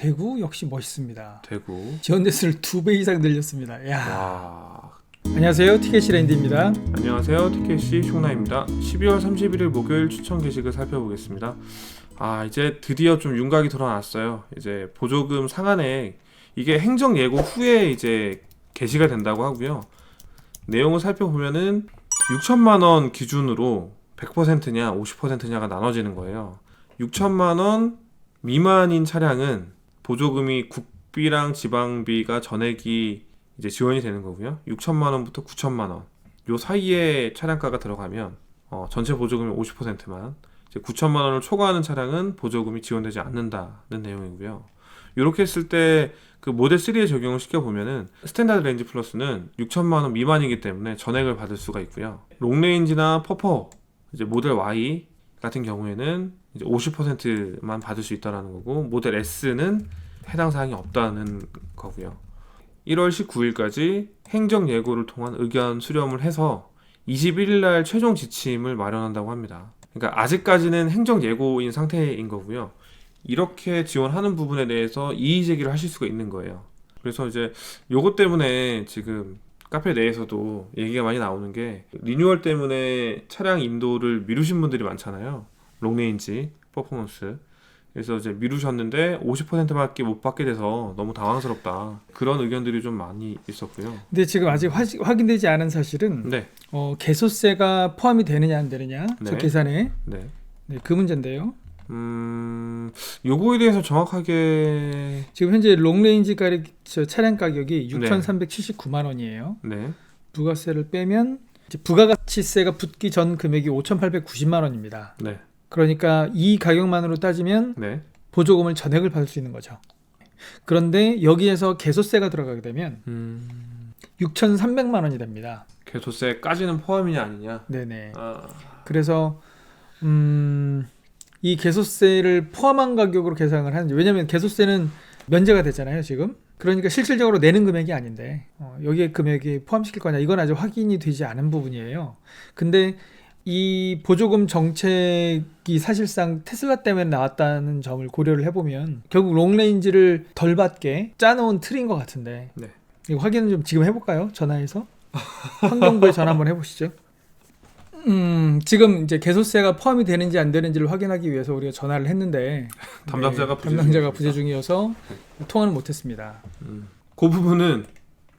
대구 역시 멋있습니다. 대구. 지원 대수를 두 배 이상 늘렸습니다. 야. 와. 안녕하세요. 티켓시 랜디입니다. 안녕하세요. TKC 숑나입니다. 12월 31일 목요일 추천 게시글 살펴보겠습니다. 아, 이제 드디어 좀 윤곽이 드러났어요. 이제 보조금 상한액 이게 행정 예고 후에 이제 게시가 된다고 하고요. 내용을 살펴보면은 6천만 원 기준으로 100%냐 50%냐가 나눠지는 거예요. 6천만 원 미만인 차량은 보조금이 국비랑 지방비가 전액이 이제 지원이 되는 거고요. 6천만 원부터 9천만 원. 요 사이에 차량가가 들어가면 어, 전체 보조금의 50%만 이제 9천만 원을 초과하는 차량은 보조금이 지원되지 않는다는 내용이고요. 이렇게 했을 때 그 모델 3에 적용을 시켜 보면은 스탠다드 레인지 플러스는 6천만 원 미만이기 때문에 전액을 받을 수가 있고요. 롱레인지나 퍼퍼 이제 모델 Y 같은 경우에는 이제 50%만 받을 수 있다라는 거고 모델 S는 해당 사항이 없다는 거고요. 1월 19일까지 행정 예고를 통한 의견 수렴을 해서 21일 날 최종 지침을 마련한다고 합니다. 그러니까 아직까지는 행정 예고인 상태인 거고요. 이렇게 지원하는 부분에 대해서 이의 제기를 하실 수가 있는 거예요. 그래서 이제 요것 때문에 지금 카페 내에서도 얘기가 많이 나오는 게 리뉴얼 때문에 차량 인도를 미루신 분들이 많잖아요. 롱레인지 퍼포먼스. 그래서 이제 미루셨는데 50%밖에 못 받게 돼서 너무 당황스럽다. 그런 의견들이 좀 많이 있었고요. 근데 지금 아직 화, 확인되지 않은 사실은 네, 어, 개소세가 포함이 되느냐 안 되느냐 저 네. 계산에 네. 네, 그 문제인데요. 음, 요거에 대해서 정확하게 지금 현재 롱레인지 가격 저 차량 가격이 네. 6,379만 원이에요. 네, 부가세를 빼면 부가가치세가 붙기 전 금액이 5,890만 원입니다. 네, 그러니까 이 가격만으로 따지면 네, 보조금을 전액을 받을 수 있는 거죠. 그런데 여기에서 개소세가 들어가게 되면 음, 6,300만 원이 됩니다. 개소세까지는 포함이냐 아니냐. 네네. 아, 그래서 음, 이 개소세를 포함한 가격으로 계산을 하는지 왜냐하면 개소세는 면제가 됐잖아요 지금. 그러니까 실질적으로 내는 금액이 아닌데 어, 여기에 금액이 포함시킬 거냐 이건 아직 확인이 되지 않은 부분이에요. 근데 이 보조금 정책이 사실상 테슬라 때문에 나왔다는 점을 고려를 해보면 결국 롱레인지를 덜 받게 짜놓은 틀인 것 같은데 네. 이거 확인을 좀 지금 해볼까요? 전화해서 환경부에 전화 한번 해보시죠. 음 지금 이제 개소세가 포함이 되는지 안 되는지를 확인하기 위해서 우리가 전화를 했는데 담당자가 네, 부재 담당자가. 부재 중이어서 통화는 못했습니다. 음, 그 부분은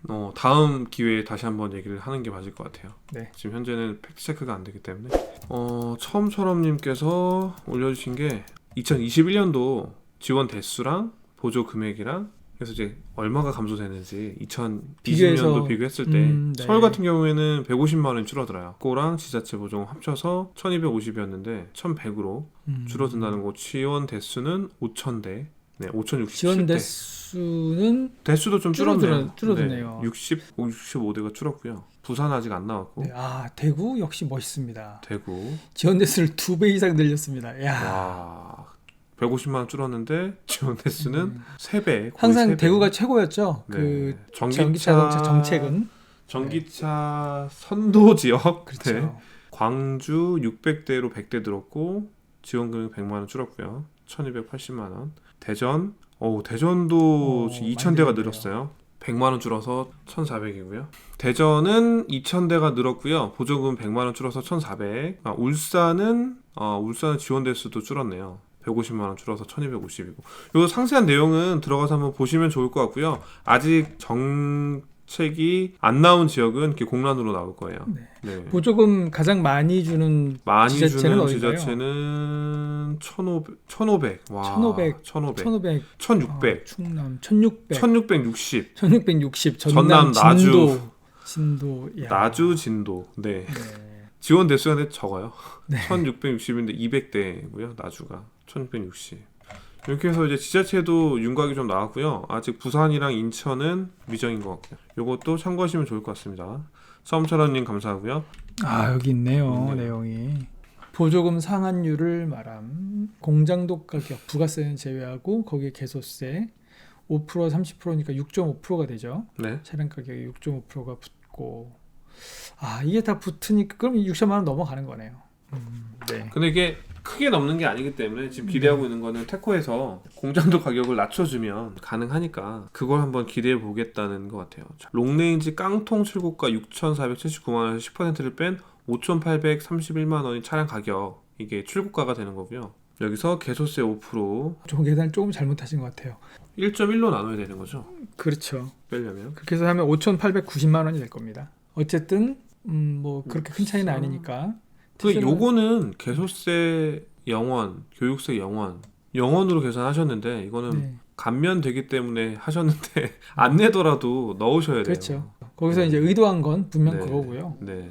어, 다음 기회에 다시 한번 얘기를 하는 게 맞을 것 같아요. 네. 지금 현재는 팩트 체크가 안 되기 때문에 어, 처음처럼님께서 올려주신 게 2021년도 지원 대수랑 보조 금액이랑 그래서 이제 얼마가 감소되는지 2020년도 비교해서, 비교했을 때 음, 네. 서울 같은 경우에는 150만 원이 줄어들어요. 그거랑 지자체 보조금 합쳐서 1250이었는데 1100으로 음, 줄어든다는 거. 지원 대수는 5000대. 네, 5067대. 지원 대수 는 대수도 좀 줄어들어- 줄었네요. 줄어드네요. 네, 60, 65대가 줄었고요. 부산 아직 안 나왔고 네, 아 대구 역시 멋있습니다. 대구 지원 대수를 두 배 이상 늘렸습니다. 야 와 150만 원 줄었는데 지원 대수는 음. 세 3배. 항상 대구가 최고였죠. 네. 그 전기차, 전기 자동차 정책은 전기차 선도 지역 그렇죠. 네. 광주 600대로 100대 들었고 지원금이 100만 원 줄었고요. 1280만 원. 대전 어 대전도 어, 2000대가 많이 늘었어요. 100만 원 줄어서 1,400이고요. 대전은 2,000대가 늘었고요. 보조금 100만 원 줄어서 1,400. 아, 울산은 어, 울산은 지원 대수도 줄었네요. 150만 원 줄어서 1,250이고. 요 상세한 내용은 들어가서 한번 보시면 좋을 것 같고요. 아직 정 책이 안 나온 지역은 이렇게 공란으로 나올 거예요. 네. 네. 보조금 가장 많이 주는 많이 지자체는 주는 어딘가요? 지자체는 1,500, 1,500. 와, 1,500, 1,500. 1,500, 1,600. 어, 충남 1,600, 1,660. 1,660, 전남, 전남, 나주. 진도, 진도, 야. 나주 진도. 네. 네. 지원 대수가 적어요. 네. 1660인데 200대고요. 나주가 1660. 이렇게 해서 이제 지자체도 윤곽이 좀 나왔고요. 아직 부산이랑 인천은 미정인 것 같고요. 요것도 참고하시면 좋을 것 같습니다. 서음철원님 감사하고요. 아 여기 있네요 있네요. 내용이 보조금 상한율을 말함 공장도 가격 부가세는 제외하고 거기에 개소세 5% 30%니까 6.5%가 되죠 네. 차량 가격이 6.5%가 붙고 아 이게 다 붙으니까 그럼 6천만 원 넘어가는 거네요 음, 네 근데 이게 크게 넘는 게 아니기 때문에 지금 기대하고 있는 거는 테코에서 공장도 가격을 낮춰주면 가능하니까 그걸 한번 기대해 보겠다는 것 같아요. 자, 롱레인지 깡통 출고가 6,479만 원에서 10%를 뺀 5,831만 원인 차량 가격 이게 출고가가 되는 거고요. 여기서 개소세 5%좀 계산 조금 잘못하신 것 같아요. 1.1로 나눠야 되는 거죠. 그렇죠. 빼려면. 그렇게 해서 하면 5,890만 원이 될 겁니다. 어쨌든 음, 뭐 그렇게 큰 차이는 아니니까. 그 요거는 개소세 0원, 교육세 0원, 0원으로 계산하셨는데 이거는 네, 감면되기 때문에 하셨는데 안 내더라도 넣으셔야 돼요. 그렇죠. 거기서 네. 이제 의도한 건 분명 네. 그거고요. 네,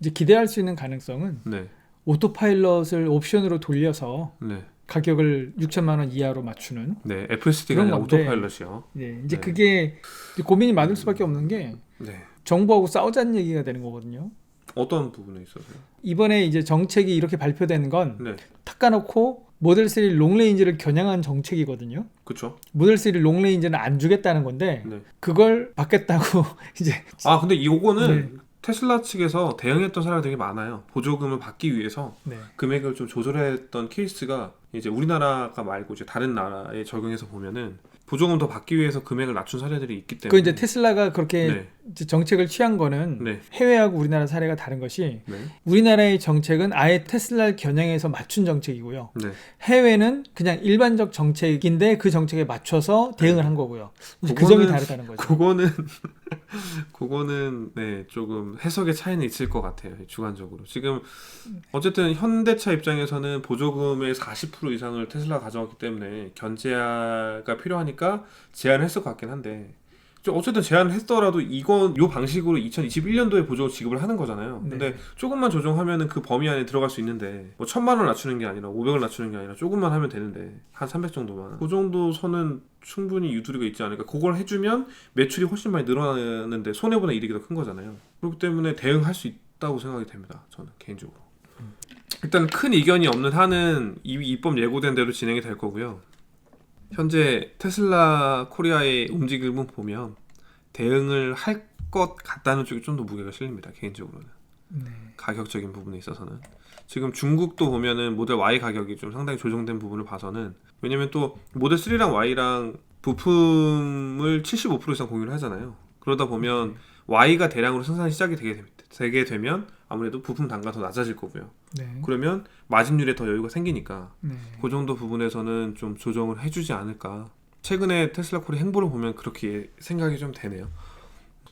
이제 기대할 수 있는 가능성은 네, 오토파일럿을 옵션으로 돌려서 네, 가격을 6천만 원 이하로 맞추는 네. FSD가 아니라 건데. 오토파일럿이요. 네, 이제 네. 그게 고민이 많을 수밖에 없는 게 네. 정부하고 싸우자는 얘기가 되는 거거든요. 어떤 부분에 있어서요? 이번에 이제 정책이 이렇게 발표되는 건 네, 탁까놓고 모델 3 롱레인지를 겨냥한 정책이거든요. 그렇죠. 모델 3 롱레인지는 안 주겠다는 건데 네. 그걸 받겠다고 이제 아 근데 요거는 네. 테슬라 측에서 대응했던 사람이 되게 많아요. 보조금을 받기 위해서 네. 금액을 좀 조절했던 케이스가 이제 우리나라가 말고 이제 다른 나라에 적용해서 보면은 보조금 더 받기 위해서 금액을 낮춘 사례들이 있기 그 때문에 이제 테슬라가 그렇게 네, 정책을 취한 거는 네, 해외하고 우리나라 사례가 다른 것이 네, 우리나라의 정책은 아예 테슬라를 겨냥해서 맞춘 정책이고요. 네. 해외는 그냥 일반적 정책인데 그 정책에 맞춰서 대응을 한 거고요. 그 점이 그거는- 다르다는 거죠. 그거는 그거는 네 조금 해석의 차이는 있을 것 같아요 주관적으로. 지금 어쨌든 현대차 입장에서는 보조금의 40% 이상을 테슬라가 가져왔기 때문에 견제가 필요하니까 제한을 했을 것 같긴 한데. 좀 어쨌든 제한을 했더라도 이건 요 방식으로 2021년도에 보조금 지급을 하는 거잖아요. 근데 네. 조금만 조정하면은 그 범위 안에 들어갈 수 있는데 뭐 천만 원 낮추는 게 아니라 500을 낮추는 게 아니라 조금만 하면 되는데 한 300 정도만 그 정도 선은 충분히 유두리가 있지 않을까. 그걸 해주면 매출이 훨씬 많이 늘어나는데 손해보다 이득이 더 큰 거잖아요. 그렇기 때문에 대응할 수 있다고 생각이 됩니다. 저는 개인적으로. 일단 큰 이견이 없는 한은 이미 입법 예고된 대로 진행이 될 거고요. 현재 테슬라 코리아의 움직임을 보면 대응을 할 것 같다는 쪽이 좀 더 무게가 실립니다. 개인적으로는. 네. 가격적인 부분에 있어서는 지금 중국도 보면은 모델 Y 가격이 좀 상당히 조정된 부분을 봐서는 왜냐면 또 모델 3랑 Y랑 부품을 75% 이상 공유를 하잖아요. 그러다 보면 Y가 대량으로 생산이 시작이 되게, 되- 되게 되면 아무래도 부품 단가 더 낮아질 거고요. 네. 그러면 마진율에 더 여유가 생기니까 네. 그 정도 부분에서는 좀 조정을 해주지 않을까. 최근에 테슬라 코리 행보를 보면 그렇게 생각이 좀 되네요.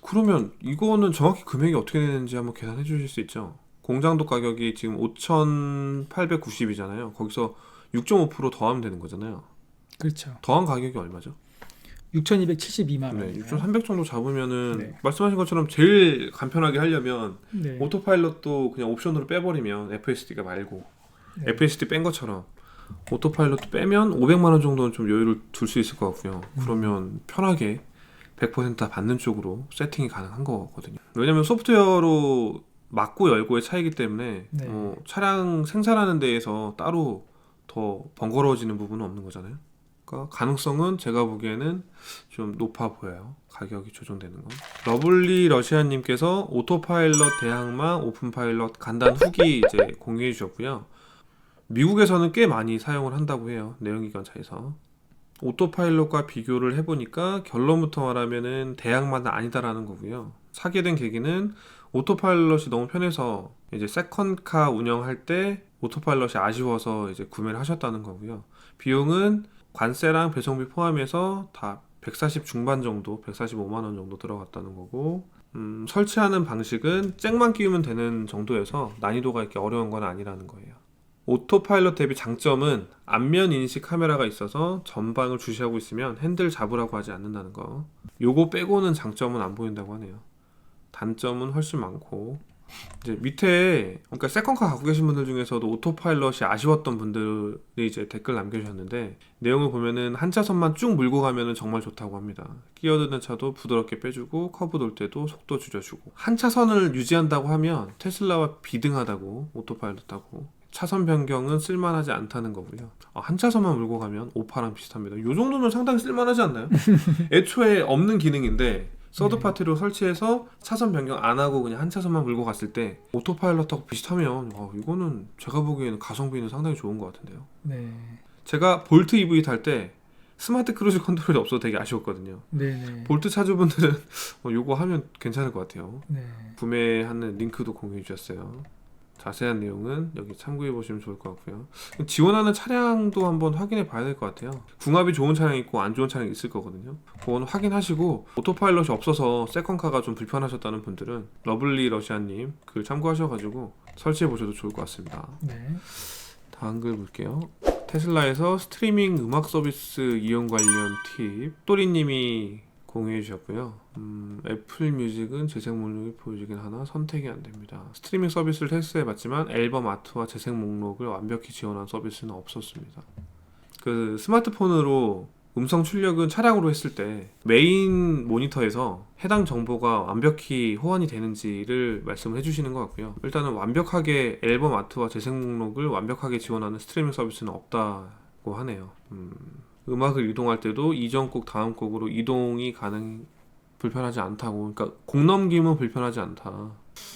그러면 이거는 정확히 금액이 어떻게 되는지 한번 계산해 주실 수 있죠? 공장도 가격이 지금 5,890이잖아요. 거기서 6.5% 더하면 되는 거잖아요. 그렇죠. 더한 가격이 얼마죠? 6,272만 네, 원. 6,300 정도 잡으면은 네. 말씀하신 것처럼 제일 간편하게 하려면 네. 오토파일럿도 그냥 옵션으로 빼버리면 FSD가 말고 네. FSD 뺀 것처럼 오토파일럿도 빼면 500만 원 정도는 좀 여유를 둘 수 있을 것 같고요. 음. 그러면 편하게 100%다 받는 쪽으로 세팅이 가능한 거거든요. 왜냐면 소프트웨어로 막고 열고의 차이기 때문에 네. 어, 차량 생산하는 데에서 따로 더 번거로워지는 부분은 없는 거잖아요. 그러니까 가능성은 제가 보기에는 좀 높아 보여요. 가격이 조정되는 건. 러블리 러시아님께서 오토파일럿 대항마 오픈파일럿 간단 후기 이제 공유해 주셨고요. 미국에서는 꽤 많이 사용을 한다고 해요. 내연기관차에서. 오토파일럿과 비교를 해보니까 결론부터 말하면은 대항마는 아니다라는 거고요. 사게 된 계기는 오토파일럿이 너무 편해서 이제 세컨카 운영할 때 오토파일럿이 아쉬워서 이제 구매를 하셨다는 거고요. 비용은 관세랑 배송비 포함해서 다 140 중반 정도, 145만 원 정도 들어갔다는 거고, 음, 설치하는 방식은 잭만 끼우면 되는 정도여서 난이도가 이렇게 어려운 건 아니라는 거예요. 오토파일럿 대비 장점은 안면 인식 카메라가 있어서 전방을 주시하고 있으면 핸들 잡으라고 하지 않는다는 거. 요거 빼고는 장점은 안 보인다고 하네요. 단점은 훨씬 많고 이제 밑에 그러니까 세컨카 갖고 계신 분들 중에서도 오토파일럿이 아쉬웠던 분들이 이제 댓글 남겨주셨는데 내용을 보면은 한 차선만 쭉 물고 가면은 정말 좋다고 합니다. 끼어드는 차도 부드럽게 빼주고 커브 돌 때도 속도 줄여주고 한 차선을 유지한다고 하면 테슬라와 비등하다고 오토파일럿하고 차선 변경은 쓸만하지 않다는 거고요. 아, 한 차선만 물고 가면 오파랑 비슷합니다. 요 정도면 상당히 쓸만하지 않나요? 애초에 없는 기능인데 서드 네. 파티로 설치해서 차선 변경 안 하고 그냥 한 차선만 물고 갔을 때 오토파일럿하고 비슷하면 어, 이거는 제가 보기에는 가성비는 상당히 좋은 것 같은데요. 네. 제가 볼트 EV 탈 때 스마트 크루즈 컨트롤이 없어서 되게 아쉬웠거든요. 네네. 볼트 차주분들은 어, 요거 하면 괜찮을 것 같아요. 네. 구매하는 링크도 공유해 주셨어요. 자세한 내용은 여기 참고해 보시면 좋을 것 같고요. 지원하는 차량도 한번 확인해 봐야 될 것 같아요. 궁합이 좋은 차량이 있고 안 좋은 차량이 있을 거거든요. 그건 확인하시고 오토파일럿이 없어서 세컨카가 좀 불편하셨다는 분들은 러블리 러시아님 글 참고하셔가지고 설치해 보셔도 좋을 것 같습니다. 네. 다음 글 볼게요. 테슬라에서 스트리밍 음악 서비스 이용 관련 팁 또리님이 공유해 주셨고요. 음, 애플 뮤직은 재생 목록이 보여지긴 하나 선택이 안 됩니다. 스트리밍 서비스를 테스트해 봤지만 앨범 아트와 재생 목록을 완벽히 지원한 서비스는 없었습니다. 그 스마트폰으로 음성 출력은 차량으로 했을 때 메인 모니터에서 해당 정보가 완벽히 호환이 되는지를 말씀을 해주시는 것 같고요. 일단은 완벽하게 앨범 아트와 재생 목록을 완벽하게 지원하는 스트리밍 서비스는 없다고 하네요. 음, 음악을 이동할 때도 이전 곡 다음 곡으로 이동이 가능 불편하지 않다고. 그러니까 곡 넘김은 불편하지 않다.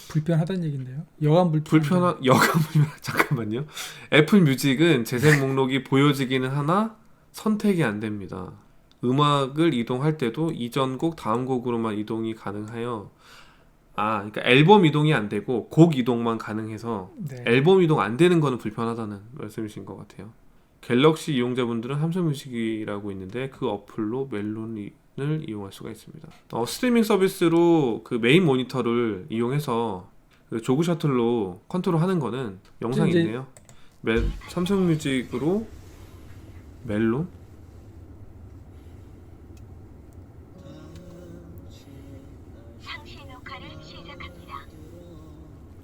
불편하다는 얘긴데요. 여간 불편. 불편한 여간 불편 잠깐만요. 애플 뮤직은 재생 목록이 보여지기는 하나 선택이 안 됩니다. 음악을 이동할 때도 이전 곡 다음 곡으로만 이동이 가능하여 아 그러니까 앨범 이동이 안 되고 곡 이동만 가능해서 네. 앨범 이동 안 되는 거는 불편하다는 말씀이신 것 같아요. 갤럭시 이용자분들은 삼성뮤직이라고 있는데 그 어플로 멜론을 이용할 수가 있습니다. 어, 스트리밍 서비스로 그 메인 모니터를 이용해서 그 조그 셔틀로 컨트롤하는 거는 있네요. 멜, 삼성뮤직으로 멜론?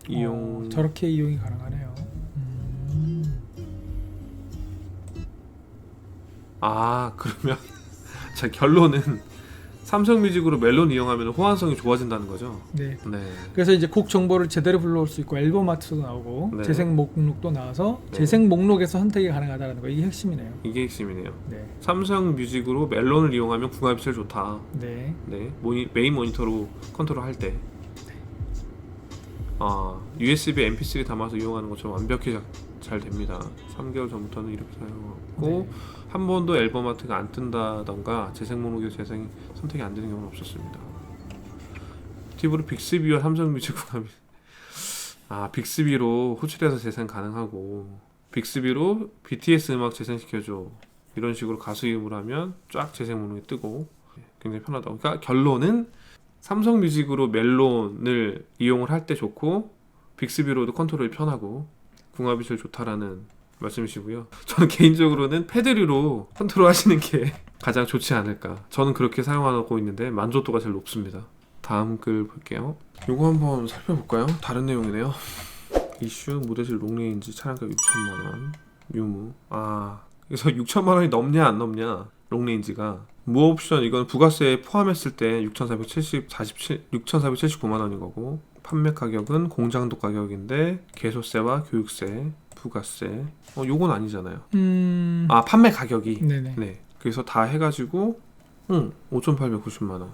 이용 어, 저렇게 이용이 가능하네 아 그러면 자 결론은 삼성뮤직으로 멜론 이용하면 호환성이 좋아진다는 거죠. 네. 네. 그래서 이제 곡 정보를 제대로 불러올 수 있고 앨범 아트도 나오고 네. 재생 목록도 나와서 네. 재생 목록에서 선택이 가능하다는 거 이게 핵심이네요. 이게 핵심이네요. 네. 삼성 뮤직으로 멜론을 이용하면 궁합이 제일 좋다. 네. 네, 모니, 메인 모니터로 컨트롤 할 때. 아, USB MP3 담아서 이용하는 것처럼 완벽히 자- 잘 됩니다. 3개월 전부터는 이렇게 사용하고 네. 한 번도 앨범 아트가 안 뜬다던가 재생 목록에서 재생 선택이 안 되는 경우는 없었습니다. 팁으로 빅스비와 삼성 뮤직 궁합이 아 빅스비로 호출해서 재생 가능하고 빅스비로 BTS 음악 재생시켜줘 이런 식으로 가수 이름으로 하면 쫙 재생 목록이 뜨고 굉장히 편하다고. 그러니까 결론은 삼성 뮤직으로 멜론을 이용을 할 때 좋고 빅스비로도 컨트롤이 편하고 궁합이 제일 좋다라는 말씀이시고요. 저는 개인적으로는 패드류로 컨트롤 하시는 게 가장 좋지 않을까. 저는 그렇게 사용하고 있는데 만족도가 제일 높습니다. 다음 글 볼게요. 요거 한번 살펴볼까요? 다른 내용이네요. 이슈 무대실 롱레인지 차량가 6천만 원. 유무. 아, 그래서 6천만 원이 넘냐 안 넘냐? 롱레인지가 무옵션 이건 부가세 포함했을 때 6,470 47 6,479만 원인 거고 판매 가격은 공장도 가격인데 개소세와 교육세, 부가세. 어, 요건 아니잖아요. 음. 아, 판매 가격이. 네네. 네. 그래서 다 해가지고, 응, 5,890만 원.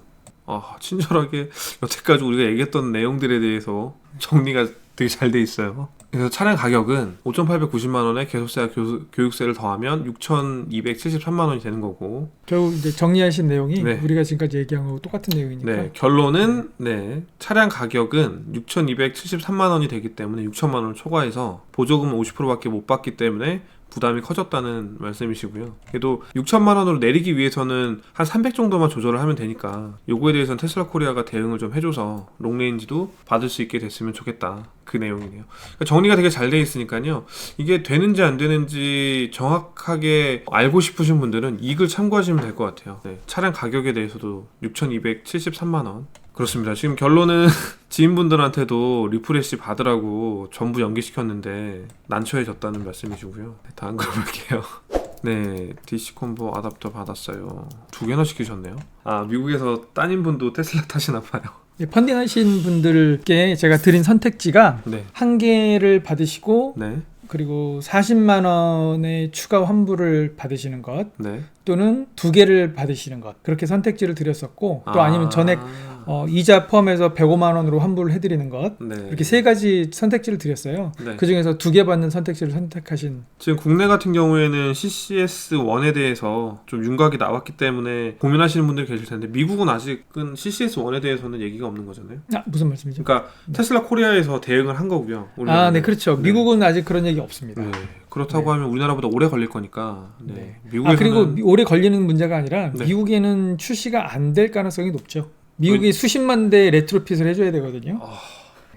아, 친절하게 여태까지 우리가 얘기했던 내용들에 대해서 정리가 되게 잘 돼 있어요. 그래서 차량 가격은 5,890만 원에 개소세와 교, 교육 세를 더하면 6,273만 원이 되는 거고, 결국 이제 정리하신 내용이 네. 우리가 지금까지 얘기한 거하고 똑같은 내용이니까. 네, 결론은 네, 차량 가격은 6,273만 원이 되기 때문에 6천만 원을 초과해서 보조금은 50%밖에 못 받기 때문에 부담이 커졌다는 말씀이시고요. 그래도 6천만 원으로 내리기 위해서는 한 300 정도만 조절을 하면 되니까 요거에 대해서는 테슬라 코리아가 대응을 좀 해줘서 롱레인지도 받을 수 있게 됐으면 좋겠다. 그 내용이네요. 그러니까 정리가 되게 잘 돼 있으니까요. 이게 되는지 안 되는지 정확하게 알고 싶으신 분들은 이글 참고하시면 될 것 같아요. 네, 차량 가격에 대해서도 6,273만 원. 그렇습니다. 지금 결론은 지인분들한테도 리프레시 받으라고 전부 연기시켰는데 난처해졌다는 말씀이시고요. 네, 다음 걸 볼게요. 네, DC 콤보 아답터 받았어요. 두 개나 시키셨네요. 아, 미국에서 따님분도 테슬라 타시나 봐요. 네, 펀딩하신 분들께 제가 드린 선택지가 네, 한 개를 받으시고 네, 그리고 40만 원의 추가 환불을 받으시는 것, 네, 또는 두 개를 받으시는 것 그렇게 선택지를 드렸었고 또 아. 아니면 전액 어, 이자 포함해서 105만 원으로 환불을 해드리는 것 네. 이렇게 세 가지 선택지를 드렸어요. 네. 그 중에서 두 개 받는 선택지를 선택하신 지금 국내 같은 경우에는 CCS 1에 대해서 좀 윤곽이 나왔기 때문에 고민하시는 분들이 계실 텐데 미국은 아직은 CCS 1에 대해서는 얘기가 없는 거잖아요. 아 무슨 말씀이죠? 그러니까 테슬라 코리아에서 대응을 한 거고요. 아. 네, 그렇죠. 네. 미국은 아직 그런 얘기 없습니다. 네. 그렇다고 하면 우리나라보다 오래 걸릴 거니까. 네. 네. 미국에서는 아 그리고 미- 오래 걸리는 문제가 아니라 네. 미국에는 출시가 안 될 가능성이 높죠. 미국이 수십만 대 레트로핏을 해줘야 되거든요.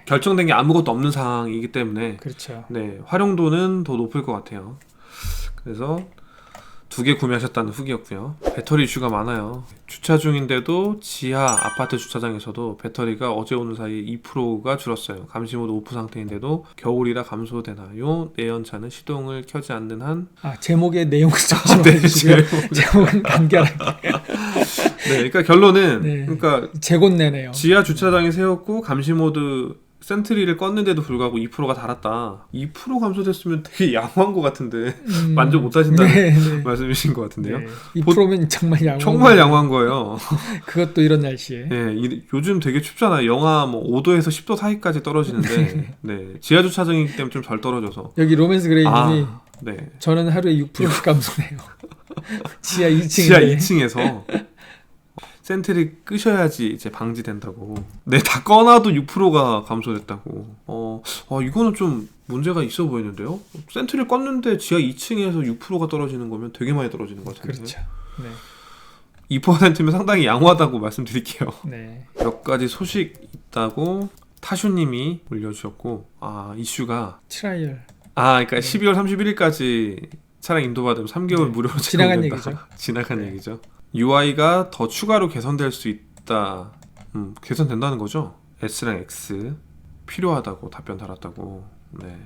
결정된 게 아무것도 없는 상황이기 때문에 그렇죠. 네, 활용도는 더 높을 것 같아요. 그래서 두 개 구매하셨다는 후기였고요. 배터리 이슈가 많아요. 주차 중인데도 지하 아파트 주차장에서도 배터리가 어제 오늘 사이 2%가 줄었어요. 감시모드 오프 상태인데도 겨울이라 감소되나요? 내연차는 시동을 켜지 않는 한 아 제목의 내용을 좀 네, 알려주시고요. 제목은 간결하게 네, 그러니까 결론은 네. 그러니까 재곤 내네요. 지하 주차장에 세웠고 감시모드 센트리를 껐는데도 불구하고 2%가 달았다. 2% 감소됐으면 되게 양호한 것 같은데 음, 만족 못 하신다는 네, 네. 말씀이신 것 같은데요. 네. 이 프로면 정말 양호. 정말 양호한 거예요. 그것도 이런 날씨에. 예, 이- 요즘 되게 춥잖아요. 영하 뭐 5도에서 10도 사이까지 떨어지는데, 네, 지하 주차장이기 때문에 좀 덜 떨어져서. 여기 로맨스 그레이님이 아, 네. 저는 하루에 6%씩 감소해요. 지하 2층에. 지하 2층에서 센트리 끄셔야지 이제 방지된다고. 네, 다 꺼놔도 6%가 감소됐다고. 어, 어, 이거는 좀 문제가 있어 보이는데요. 센트리 껐는데 지하 2층에서 6%가 떨어지는 거면 되게 많이 떨어지는 것 같은데. 그렇죠. 네. 2%면 상당히 양호하다고 말씀드릴게요. 네. 몇 가지 소식 있다고 타슈님이 올려주셨고 아 이슈가 트라이얼. 아 그러니까 12월 31일까지 차량 인도받으면 3개월 네. 무료로 지나간 제공된다. 얘기죠. 지나간 네. 얘기죠. UI가 더 추가로 개선될 수 있다. 음, 개선된다는 거죠. S랑 X 필요하다고 답변 달았다고. 네.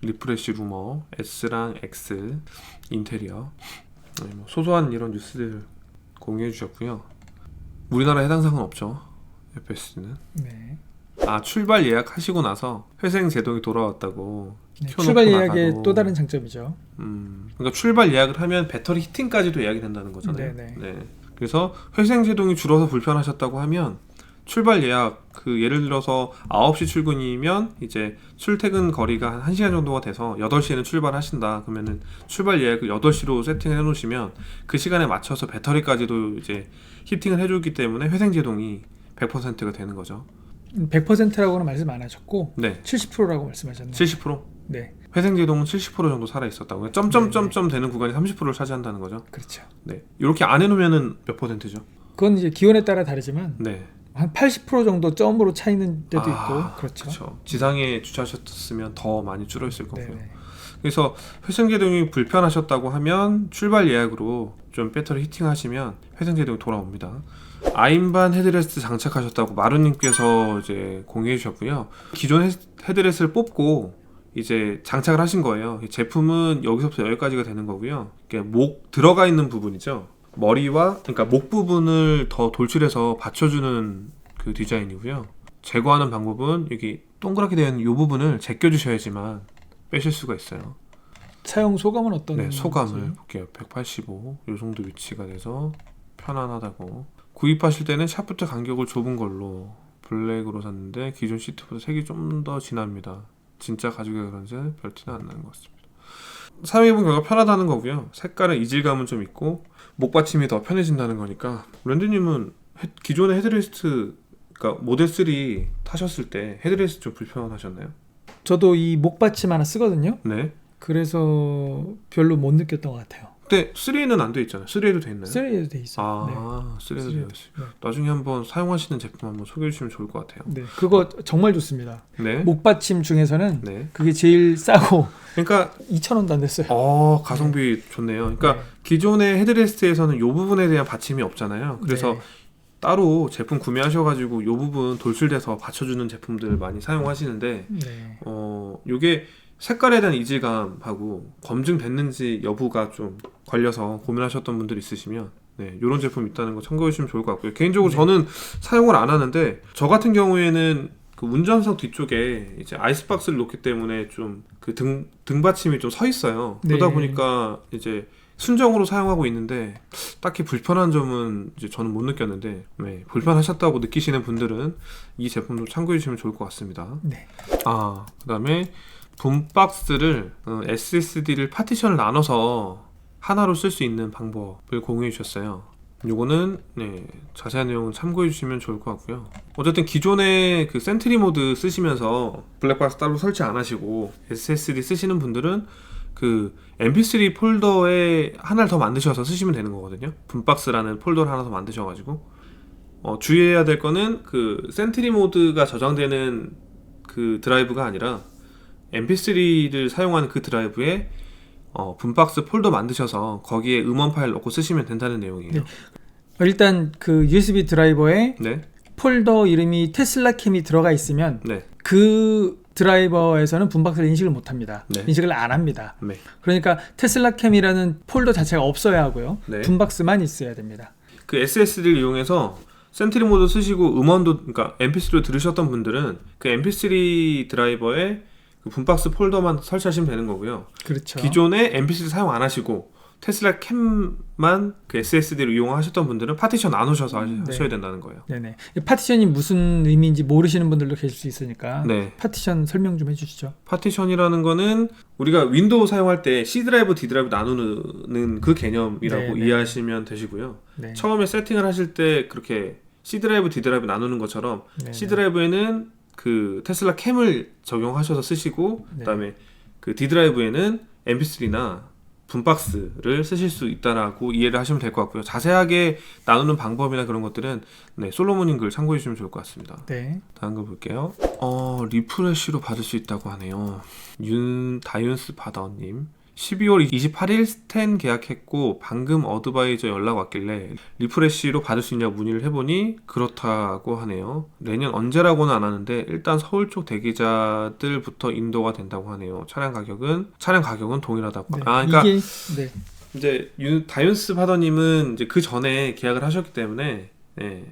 리프레시 루머 S랑 X 인테리어 네, 뭐 소소한 이런 뉴스들 공유해 주셨고요. 우리나라 해당 사항은 없죠. FS는 네. 아 출발 예약하시고 나서 회생 제동이 돌아왔다고. 네. 출발 예약의 나가도. 또 다른 장점이죠. 음, 그러니까 출발 예약을 하면 배터리 히팅까지도 예약이 된다는 거잖아요. 네네. 네. 그래서 회생 제동이 줄어서 불편하셨다고 하면 출발 예약 그 예를 들어서 9시 출근이면 이제 출퇴근 거리가 한 1시간 정도가 돼서 8시에는 출발하신다. 그러면은 출발 예약을 8시로 세팅을 해 놓으시면 그 시간에 맞춰서 배터리까지도 이제 히팅을 해 주기 때문에 회생 제동이 100%가 되는 거죠. 100%라고는 말씀 안 하셨고 네. 70%라고 말씀하셨네요. 70%? 네. 회생 제동은 70% 정도 살아 있었다고. 점점점점 되는 구간이 30%를 차지한다는 거죠. 그렇죠. 네. 이렇게 안 해놓으면은 몇 퍼센트죠? 그건 이제 기온에 따라 다르지만 네. 한 80% 정도 점으로 차 있는 데도 아, 있고 그렇죠. 그렇죠. 지상에 주차하셨으면 더 많이 줄어 있을 거고요. 네. 그래서 회생 제동이 불편하셨다고 하면 출발 예약으로 좀 배터리 히팅하시면 회생 제동이 돌아옵니다. 아임반 헤드레스트 장착하셨다고 마루님께서 이제 공유해 주셨고요. 기존 헤- 헤드레스트를 뽑고 이제 장착을 하신 거예요. 이 제품은 여기서부터 여기까지가 되는 거고요. 목 들어가 있는 부분이죠. 머리와 그러니까 목 부분을 더 돌출해서 받쳐주는 그 디자인이고요. 제거하는 방법은 여기 동그랗게 있는 이 부분을 제껴 주셔야지만 빼실 수가 있어요. 사용 소감은 어떤? 네, 소감을? 볼게요. 185, 요 정도 위치가 돼서 편안하다고. 구입하실 때는 샤프트 간격을 좁은 걸로 블랙으로 샀는데 기존 시트보다 색이 좀 더 진합니다. 진짜 가죽이 그런지 별 티는 안 나는 것 같습니다. 사용해본 결과 편하다는 거고요. 색깔은 이질감은 좀 있고 목 받침이 더 편해진다는 거니까 랜드님은 헤- 기존의 헤드레스트 그러니까 모델 3 타셨을 때 헤드레스트 좀 불편하셨나요? 저도 이 목받침 하나 쓰거든요. 네. 그래서 별로 못 느꼈던 것 같아요. 근데 3에는 안 돼 있잖아요. 3에도 돼 있나요? 3에도 돼 있어요. 네. 아, 3에도 되어 쓰레도. 있어요. 네. 나중에 한번 사용하시는 제품 한번 소개해 주시면 좋을 것 같아요. 네, 그거 정말 좋습니다. 네. 목받침 중에서는 네. 그게 제일 싸고 그러니까 2,000원도 안 됐어요. 어, 가성비 좋네요. 그러니까 네. 기존의 헤드레스트에서는 이 부분에 대한 받침이 없잖아요. 그래서 네. 따로 제품 구매하셔가지고 이 부분 돌출돼서 받쳐주는 제품들 많이 사용하시는데 네. 어, 요게 색깔에 대한 이질감하고 검증됐는지 여부가 좀 걸려서 고민하셨던 분들 있으시면 네, 이런 제품 있다는 거 참고해 주시면 좋을 것 같고요. 개인적으로 네. 저는 사용을 안 하는데 저 같은 경우에는 그 운전석 뒤쪽에 이제 아이스박스를 놓기 때문에 좀 그 등 등받침이 좀 서 있어요. 그러다 네. 보니까 이제 순정으로 사용하고 있는데 딱히 불편한 점은 이제 저는 못 느꼈는데 네, 불편하셨다고 느끼시는 분들은 이 제품도 참고해 주시면 좋을 것 같습니다. 네. 아 그다음에 붐박스를 어, SSD를 파티션을 나눠서 하나로 쓸 수 있는 방법을 공유해 주셨어요. 요거는 네, 자세한 내용은 참고해 주시면 좋을 것 같고요. 어쨌든 기존에 그 센트리 모드 쓰시면서 블랙박스 따로 설치 안 하시고 SSD 쓰시는 분들은 그 MP3 폴더에 하나를 더 만드셔서 쓰시면 되는 거거든요. 붐박스라는 폴더를 하나 더 만드셔가지고 어, 주의해야 될 거는 그 센트리 모드가 저장되는 그 드라이브가 아니라 MP3를 사용하는 그 드라이브에 어, 붐박스 폴더 만드셔서 거기에 음원 파일 넣고 쓰시면 된다는 내용이에요. 네. 일단 그 USB 드라이버에 네, 폴더 이름이 테슬라 캠이 들어가 있으면 네, 그 드라이버에서는 붐박스를 인식을 못 합니다. 네. 인식을 안 합니다. 네, 그러니까 테슬라 캠이라는 폴더 자체가 없어야 하고요. 네. 붐박스만 있어야 됩니다. 그 SSD를 이용해서 센트리 모드 쓰시고 음원도 그러니까 MP3로 들으셨던 분들은 그 MP3 드라이버에 그 붐박스 폴더만 설치하시면 되는 거고요. 그렇죠. 기존에 MP3 사용 안 하시고 테슬라 캠만 그 SSD를 이용하셨던 분들은 파티션 나누셔서 하시- 네. 하셔야 된다는 거예요. 네네. 이 파티션이 무슨 의미인지 모르시는 분들도 계실 수 있으니까 네. 파티션 설명 좀 해주시죠. 파티션이라는 거는 우리가 윈도우 사용할 때 C 드라이브, D 드라이브 나누는 그 개념이라고 네, 네. 이해하시면 되시고요. 네. 처음에 세팅을 하실 때 그렇게 C 드라이브, D 드라이브 나누는 것처럼 네네. C 드라이브에는 그 테슬라 캠을 적용하셔서 쓰시고 네. 그다음에 그 D 드라이브에는 MP3나 붐박스를 쓰실 수 있다라고 이해를 하시면 될 것 같고요. 자세하게 나누는 방법이나 그런 것들은 네, 솔로몬님 글 참고해 주시면 좋을 것 같습니다. 네. 다음 거 볼게요. 어, 리프레쉬로 받을 수 있다고 하네요. 윤 다윤스 바다님. 12월 28일 스탠 계약했고 방금 어드바이저 연락 왔길래 리프레쉬로 받을 수 있냐고 문의를 해보니 그렇다고 하네요. 내년 언제라고는 안 하는데 일단 서울 쪽 대기자들부터 인도가 된다고 하네요. 차량 가격은 차량 가격은 동일하다고. 네. 아 그러니까 이게 네. 이제 윤 다윤스 바다님은 이제 그 전에 계약을 하셨기 때문에 네,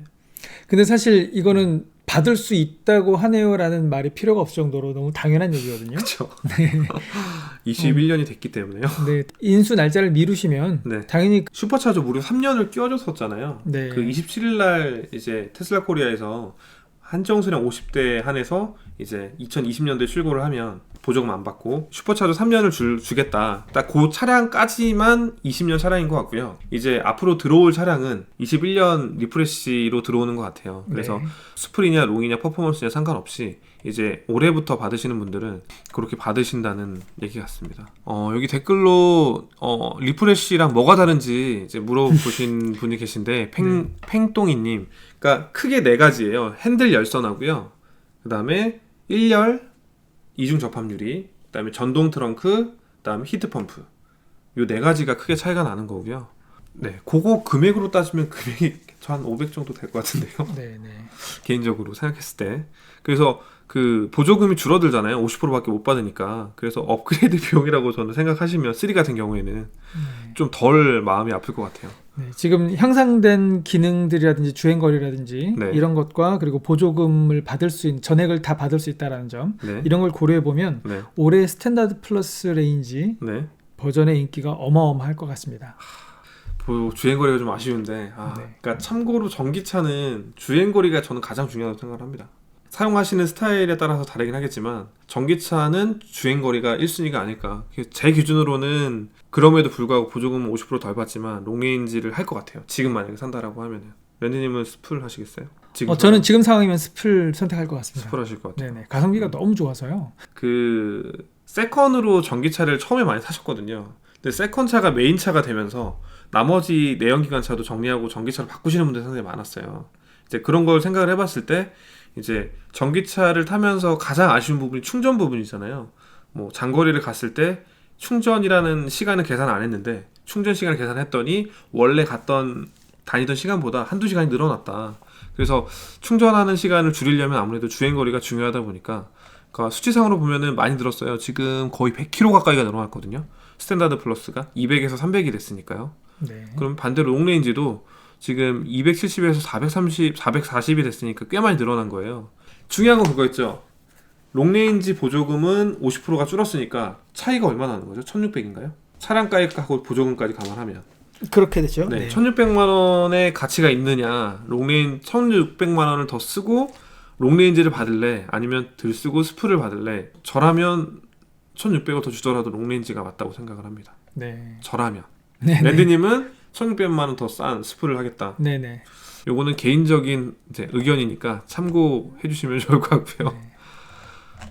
근데 사실 이거는 받을 수 있다고 하네요라는 말이 필요가 없을 정도로 너무 당연한 얘기거든요. 그렇죠. 21년이 됐기 때문에요. 네. 인수 날짜를 미루시면 네. 당연히 슈퍼차저 무려 3년을 끼워줬었잖아요. 네. 그 27일 날 이제 테슬라 코리아에서 한정 수량 50대 한해서 이제 2020년도에 출고를 하면 보조금 안 받고 슈퍼차저 3년을 줄, 주겠다. 딱 그 차량까지만 20년 차량인 것 같고요. 이제 앞으로 들어올 차량은 21년 리프레시로 들어오는 것 같아요. 그래서 네. 스프리냐 롱이냐 퍼포먼스냐 상관없이 이제 올해부터 받으시는 분들은 그렇게 받으신다는 얘기 같습니다. 어, 여기 댓글로 어, 리프레쉬랑 뭐가 다른지 이제 물어보신 분이 계신데 팽 팽똥이님, 그러니까 크게 네 가지예요. 핸들 열선하고요. 그 다음에 1열 이중 접합 유리, 그 다음에 전동 트렁크, 그 다음에 히트 펌프. 요 네 가지가 크게 차이가 나는 거고요. 네, 그거 금액으로 따지면 금액이 저한500 정도 될 것 같은데요. 네, 네. 개인적으로 생각했을 때 그래서 그 보조금이 줄어들잖아요 50%밖에 못 받으니까 그래서 업그레이드 비용이라고 저는 생각하시면 3 같은 경우에는 네. 좀덜 마음이 아플 것 같아요 네, 지금 향상된 기능들이라든지 주행 거리라든지 네. 이런 것과 그리고 보조금을 받을 수 있는 전액을 다 받을 수 있다라는 점 네, 이런 걸 고려해 보면 네, 올해 스탠다드 플러스 레인지 네. 버전의 인기가 어마어마할 것 같습니다. 보- 주행거리가 좀 아쉬운데 아, 네. 그러니까 참고로 전기차는 주행거리가 저는 가장 중요하다고 생각을 합니다 사용하시는 스타일에 따라서 다르긴 하겠지만 전기차는 주행거리가 1순위가 아닐까 제 기준으로는 그럼에도 불구하고 보조금은 50%덜 받지만 롱레인지를 할 것 같아요 지금 만약에 산다라고 하면은 랜디님은 스풀 하시겠어요? 지금 어, 저는 지금 상황이면 스플 선택할 것 같습니다. 스풀 하실 것 같아요 네네 가성비가 너무 좋아서요. 그 세컨으로 전기차를 처음에 많이 사셨거든요. 근데 세컨차가 메인차가 되면서 나머지 내연기관차도 정리하고 전기차로 바꾸시는 분들이 상당히 많았어요. 이제 그런 걸 생각을 해봤을 때 이제 전기차를 타면서 가장 아쉬운 부분이 충전 부분이잖아요. 뭐 장거리를 갔을 때 충전이라는 시간을 계산 안 했는데 충전 시간을 계산했더니 원래 갔던 다니던 시간보다 한두 시간이 늘어났다. 그래서 충전하는 시간을 줄이려면 아무래도 주행 거리가 중요하다 보니까 그러니까 수치상으로 보면은 많이 늘었어요. 지금 거의 100km 가까이가 늘어났거든요. 스탠다드 플러스가 200에서 300이 됐으니까요. 네. 그럼 반대로 롱레인지도 지금 270에서 430, 440이 됐으니까 꽤 많이 늘어난 거예요. 중요한 건 그거였죠. 롱레인지 보조금은 50%가 줄었으니까 차이가 얼마 나는 거죠? 1600인가요? 차량가액하고 보조금까지 감안하면 그렇게 되죠. 네, 1,600만 원의 가치가 있느냐 롱레인 1,600만 원을 더 쓰고 롱레인지를 받을래 아니면 들 쓰고 스프를 받을래 저라면 1,600원 더 주더라도 롱레인지가 맞다고 생각을 합니다 네. 저라면 네. 네. 랜드님은 1,600만 원 더 싼 스프를 하겠다 네. 네. 요거는 개인적인 이제 의견이니까 참고해 주시면 좋을 것 같고요. 네.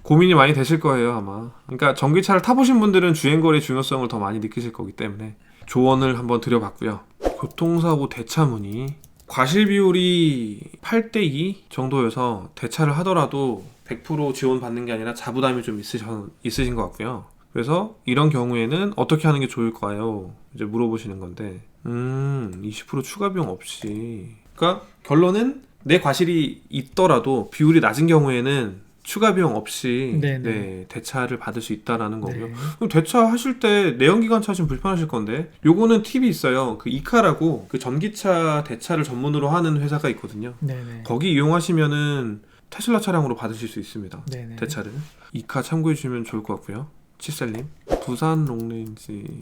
고민이 많이 되실 거예요, 아마. 그러니까 전기차를 타보신 분들은 주행거리의 중요성을 더 많이 느끼실 거기 때문에 조언을 한번 드려봤고요. 교통사고 대차 문의. 과실 비율이 8대2 정도여서 대차를 하더라도 100% 지원받는 게 아니라 자부담이 좀 있으셔, 있으신 것 같고요. 그래서 이런 경우에는 어떻게 하는 게 좋을까요? 이제 물어보시는 건데, 음, 20% 추가 비용 없이. 그러니까 결론은 내 과실이 있더라도 비율이 낮은 경우에는 추가 비용 없이 네네. 네, 대차를 받을 수 있다라는 거고요. 네. 그럼 대차 하실 때 내연기관 차 좀 불편하실 건데 요거는 팁이 있어요. 그 이카라고 그 전기차 대차를 전문으로 하는 회사가 있거든요. 네. 네. 거기 이용하시면은 테슬라 차량으로 받으실 수 있습니다. 네. 네. 대차를 이카 참고해 주시면 좋을 것 같고요. 치셀님 부산 롱레인지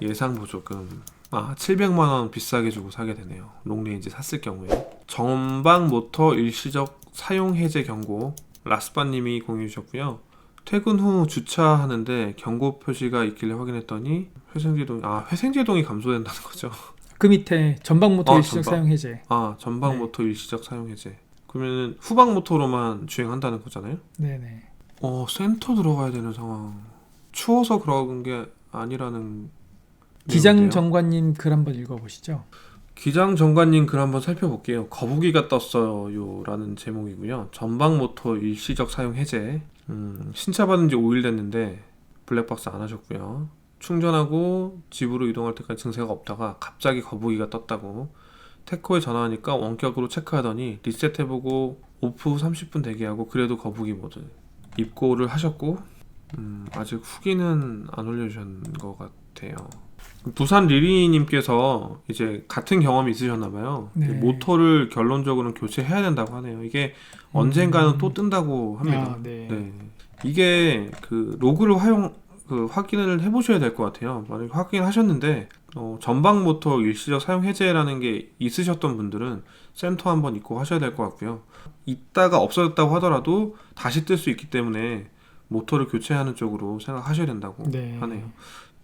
예상 보조금 아 700만 원 비싸게 주고 사게 되네요. 롱레인지 샀을 경우에 전방 모터 일시적 사용 해제 경고 라스바님이 공유해 주셨고요. 퇴근 후 주차하는데 경고 표시가 있길래 확인했더니 회생제동 아 회생제동이 감소된다는 거죠. 그 밑에 전방 모터 어, 일시적 전방. 사용 해제. 아 전방 네. 모터 일시적 사용 해제. 그러면 후방 모터로만 주행한다는 거잖아요. 네. 네. 어 센터 들어가야 되는 상황 추워서 그런 게 아니라는 기장 내용인데요. 정관님 글 한번 읽어보시죠. 기장 정관님 글 한번 살펴볼게요. 거북이가 떴어요 라는 제목이고요. 전방 모터 일시적 사용 해제. 음, 신차 받은 지 5일 됐는데 블랙박스 안 하셨고요. 충전하고 집으로 이동할 때까지 증세가 없다가 갑자기 거북이가 떴다고. 테코에 전화하니까 원격으로 체크하더니 리셋해보고 오프 후 30분 대기하고 그래도 거북이 모드 입고를 하셨고 음, 아직 후기는 안 올려주신 것 같아요. 부산 리리님께서 이제 같은 경험이 있으셨나봐요. 네. 모터를 결론적으로는 교체해야 된다고 하네요. 이게 언젠가는 음. 또 뜬다고 합니다. 아, 네. 네. 이게 그 로그를 활용 그 확인을 해보셔야 될 것 같아요. 만약 확인하셨는데 어, 전방 모터 일시적 사용 해제라는 게 있으셨던 분들은 센터 한번 입고 하셔야 될 것 같고요. 있다가 없어졌다고 하더라도 다시 뜰 수 있기 때문에 모터를 교체하는 쪽으로 생각하셔야 된다고 네. 하네요.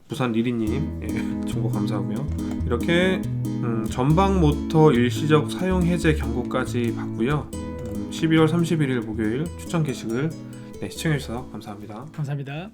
부산 리리님 예, 정보 감사하고요. 이렇게 음, 전방 모터 일시적 사용 해제 경고까지 받고요. 음, 12월 31일 목요일 추천 게시글 네, 시청해주셔서 감사합니다. 감사합니다.